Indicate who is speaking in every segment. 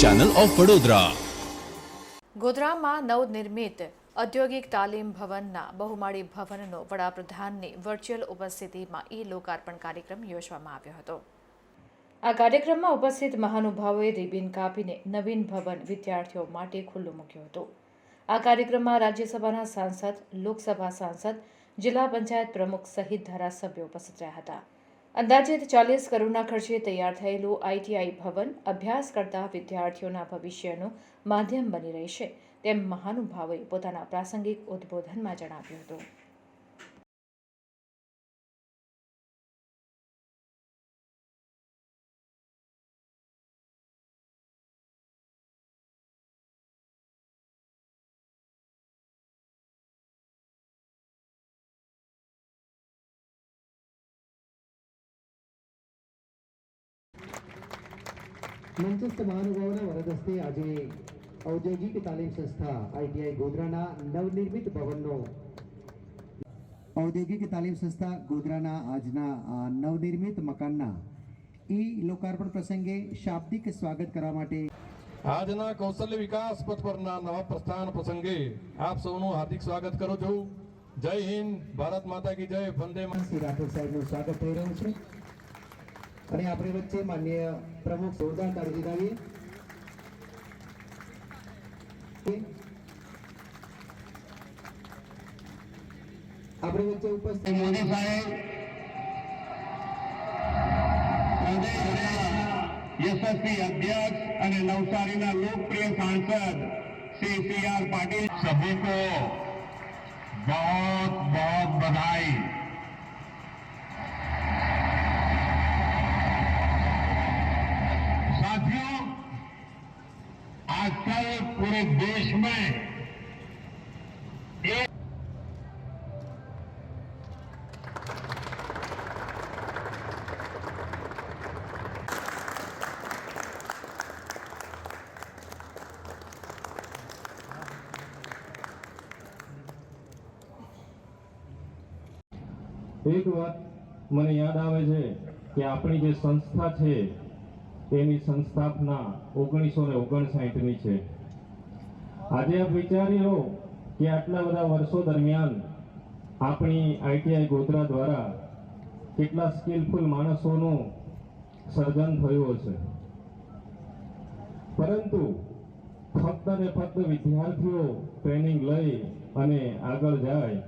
Speaker 1: Channel of Vadodara
Speaker 2: ગોધરામાં નવનિર્મિત ઔદ્યોગિક તાલીમ ભવનના બહુમાળી ભવનનો વડાપ્રધાનની વર્ચ્યુઅલ ઉપસ્થિતિમાં ઈ લોકાર્પણ કાર્યક્રમ યોજવામાં આવ્યો હતો. આ કાર્યક્રમમાં ઉપસ્થિત મહાનુભાવોએ રિબિન કાપીને નવીન ભવન વિદ્યાર્થીઓ માટે ખુલ્લું મૂક્યું હતું. આ કાર્યક્રમમાં રાજ્યસભાના સાંસદ, લોકસભા સાંસદ, જિલ્લા પંચાયત પ્રમુખ સહિત ધારાસભ્યો ઉપસ્થિત રહ્યા હતા. અંદાજિત ચાલીસ કરોડના ખર્ચે તૈયાર થયેલું આઈટીઆઈ ભવન અભ્યાસ કરતા વિદ્યાર્થીઓના ભવિષ્યનું માધ્યમ બની રહેશે તેમ મહાનુભાવોએ પોતાના પ્રાસંગિક ઉદ્બોધનમાં જણાવ્યું હતું.
Speaker 3: મંચસ્થ મહાનુભાવોના વરદ હસ્તે આજે ઔદ્યોગિક તાલીમ સંસ્થા આઈટીઆઈ ગોધરાના નવનિર્મિત ભવનનો ઔદ્યોગિક તાલીમ સંસ્થા ગોધરાના આજના નવનિર્મિત મકાનના ઈ લોકાર્પણ પ્રસંગે શાબ્દિક સ્વાગત કરવા માટે
Speaker 4: આજના કૌશલ્ય વિકાસ પથ પરના નવા પ્રસ્થાન પ્રસંગે આપ સૌનું હાર્દિક સ્વાગત કરું છું જય હિન્દ ભારત માતા કી જય વંદે.
Speaker 3: રાઠોડ સાહેબનું સ્વાગત થઈ રહ્યું છે અને આપણી વચ્ચે માન્ય પ્રમુખ જોરદાર કાળજી લાવીએ આપણી વચ્ચે ઉપસ્થિત
Speaker 5: મોદી સાહેબ યશસ્વી અધ્યક્ષ અને નવસારીના લોકપ્રિય સાંસદ શ્રી સી આર પાટીલ. સભી કો બહોત બધાઈ आजकल पूरे देश में एक
Speaker 4: એક વાત મને યાદ આવે છે કે આપણી જે સંસ્થા છે તેની સંસ્થાપના ઓગણીસો ને ઓગણસાઠની છે. આજે આપ વિચારી લો કે આટલા બધા વર્ષો દરમિયાન આપણી આઈટીઆઈ ગોધરા દ્વારા કેટલા સ્કિલફુલ માણસોનું સર્જન થયું હશે. પરંતુ ફક્ત ને ફક્ત વિદ્યાર્થીઓ ટ્રેનિંગ લઈ અને આગળ જાય,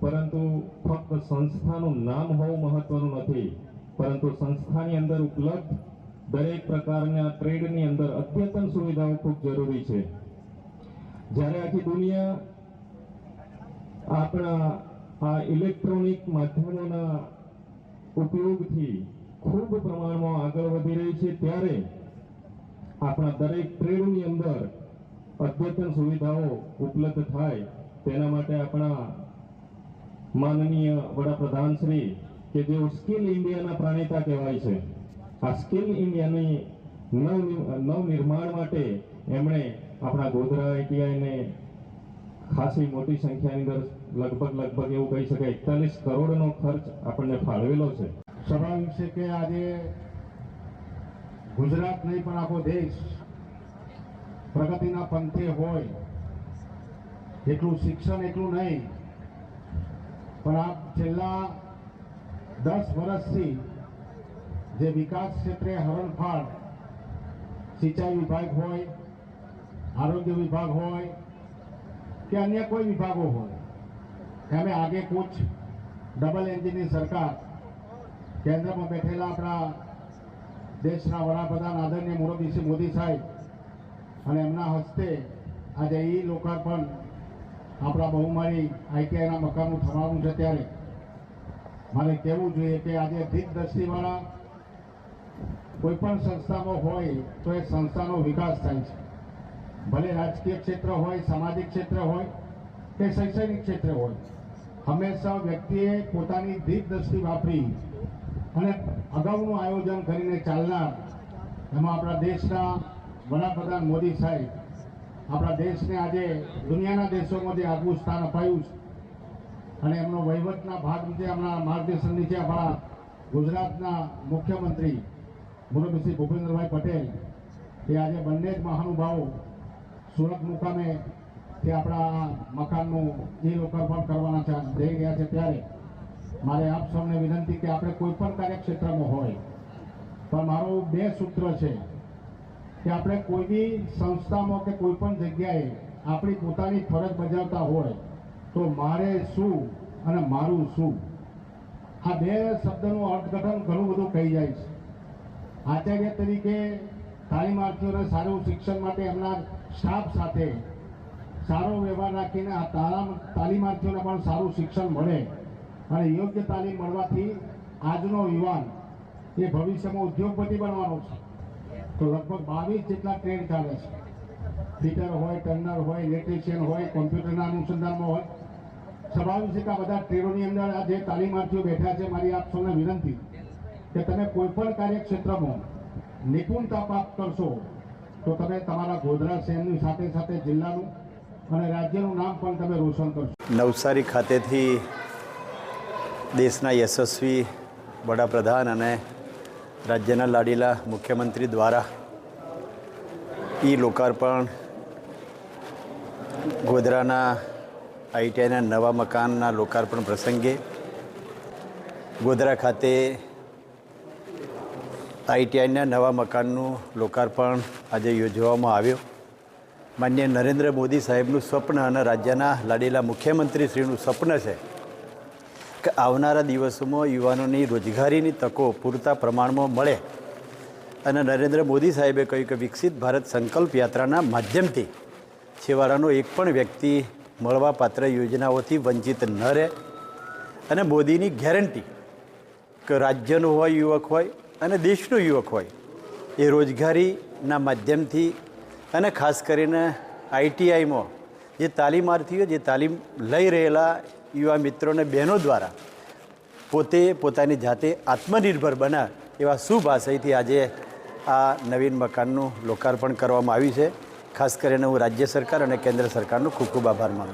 Speaker 4: પરંતુ ફક્ત સંસ્થાનું નામ હોવું મહત્વનું નથી, પરંતુ સંસ્થાની અંદર ઉપલબ્ધ દરેક પ્રકારના ટ્રેડની અંદર અદ્યતન સુવિધાઓ ખૂબ જરૂરી છે. જ્યારે આખી દુનિયા આપણા આ ઇલેક્ટ્રોનિક માધ્યમોના ઉપયોગથી ખૂબ પ્રમાણમાં આગળ વધી રહી છે, ત્યારે આપણા દરેક ટ્રેડની અંદર અદ્યતન સુવિધાઓ ઉપલબ્ધ થાય. તેના માટે આપણા માનનીય વડાપ્રધાન શ્રી કે જેઓ સ્કિલ ઇન્ડિયાના પ્રાણેતા કહેવાય છે. આ સ્કિલ ઇન્ડિયાની નવ નવનિર્માણ માટે એમણે આપણા ગોધરા આઈટીઆઈને ખાસી મોટી સંખ્યાની અંદર લગભગ લગભગ એવું કહી શકાય, એકતાલીસ કરોડનો ખર્ચ આપણને ફાળવેલો છે.
Speaker 5: સ્વાભાવિક છે કે આજે ગુજરાત નહીં, પણ આખો દેશ પ્રગતિના પંથે હોય, એટલું શિક્ષણ એટલું નહીં, પણ આ છેલ્લા દસ વર્ષથી જે વિકાસ ક્ષેત્રે હરણફાળ સિંચાઈ વિભાગ હોય, આરોગ્ય વિભાગ હોય કે અન્ય કોઈ વિભાગો હોય એમે આગે કૂચ ડબલ એન્જિનની સરકાર કેન્દ્રમાં બેઠેલા આપણા દેશના વડાપ્રધાન આદરણીય મોદીસિંહ મોદી સાહેબ અને એમના હસ્તે આજે ઈ લોકાર્પણ આપણા બહુમાળી આઈટીઆઈના મકાનનું થવાનું છે ત્યારે. મારે કહેવું જોઈએ કે આજે દીપ દ્રષ્ટિવાળા કોઈ પણ સંસ્થામાં હોય તો એ સંસ્થાનો વિકાસ થાય છે. ભલે રાજકીય ક્ષેત્ર હોય, સામાજિક ક્ષેત્ર હોય કે શૈક્ષણિક ક્ષેત્ર હોય, હંમેશા વ્યક્તિએ પોતાની દીપદ્રષ્ટિ વાપરી અને અગાઉનું આયોજન કરીને ચાલનાર એમાં આપણા દેશના વડાપ્રધાન મોદી સાહેબ, આપણા દેશને આજે દુનિયાના દેશોમાં જે આગવું સ્થાન અપાયું છે અને એમનો વહીવટના ભાગ નીચે હમણાં માર્ગદર્શન નીચે આપણા ગુજરાતના મુખ્યમંત્રી મુરબ્બી શ્રી ભૂપેન્દ્રભાઈ પટેલ એ આજે બંને જ મહાનુભાવો સુરત મુકામે તે આપણા મકાનનું એ લોકાર્પણ કરવાના છે જઈ રહ્યા છે ત્યારે. મારે આપ સૌને વિનંતી કે આપણે કોઈ પણ કાર્યક્ષેત્રમાં હોય, પણ મારું બે સૂત્ર છે કે આપણે કોઈ બી સંસ્થામાં કે કોઈ પણ જગ્યાએ આપણી પોતાની ફરજ બજાવતા હોય, તો મારે શું અને મારું શું? આ બે શબ્દનું અર્થઘટન ઘણું બધું કહી જાય છે. આચાર્ય તરીકે તાલીમાર્થીઓને સારું શિક્ષણ માટે એમના સ્ટાફ સાથે સારો વ્યવહાર રાખીને આ તાલીમ તાલીમાર્થીઓને પણ સારું શિક્ષણ મળે અને યોગ્ય તાલીમ મળવાથી આજનો યુવાન એ ભવિષ્યમાં ઉદ્યોગપતિ બનવાનો છે. તો લગભગ બાવીસ જેટલા ટ્રેડ ચાલે છે. ફિટર હોય, ટર્નર હોય, ઇલેક્ટ્રિશિયન હોય, કોમ્પ્યુટરના અનુસંધાનમાં હોય. સ્વાભાવિક છે કે બધા ટ્રેડોની અંદર આ જે તાલીમાર્થીઓ બેઠા છે, મારી આપ સૌને વિનંતી. કે તમે કોઈ પણ કાર્યક્ષેત્રમાં નિપુણતા પ્રાપ્ત કરશો, તો તમે તમારા ગોધરા શહેરની સાથે સાથે જિલ્લાનું અને રાજ્યનું નામ પણ તમે રોશન કરશો.
Speaker 1: નવસારી ખાતેથી દેશના યશસ્વી વડાપ્રધાન અને રાજ્યના લાડીલા મુખ્યમંત્રી દ્વારા ઈ લોકાર્પણ, ગોધરાના આઈટીઆઈના નવા મકાનના લોકાર્પણ પ્રસંગે ગોધરા ખાતે આઈટીઆઈના નવા મકાનનું લોકાર્પણ આજે યોજવામાં આવ્યું. માન્ય નરેન્દ્ર મોદી સાહેબનું સ્વપ્ન અને રાજ્યના લાડીલા મુખ્યમંત્રીશ્રીનું સ્વપ્ન છે કે આવનારા દિવસોમાં યુવાનોની રોજગારીની તકો પૂરતા પ્રમાણમાં મળે. અને નરેન્દ્ર મોદી સાહેબે કહ્યું કે વિકસિત ભારત સંકલ્પ યાત્રાના માધ્યમથી છેવાડાનો એક પણ વ્યક્તિ મળવાપાત્ર યોજનાઓથી વંચિત ન રહે. અને મોદીની ગેરંટી કે રાજ્યનો હોય, યુવક હોય અને દેશનો યુવક હોય, એ રોજગારીના માધ્યમથી અને ખાસ કરીને આઈટીઆઈમાં જે તાલીમાર્થીઓ જે તાલીમ લઈ રહેલા યુવા મિત્રોને બહેનો દ્વારા પોતે પોતાની જાતે આત્મનિર્ભર બને એવા શુભ આશયથી આજે આ નવીન મકાનનું લોકાર્પણ કરવામાં આવ્યું છે. ખાસ કરીને હું રાજ્ય સરકાર અને કેન્દ્ર સરકારનો ખૂબ ખૂબ આભાર માનું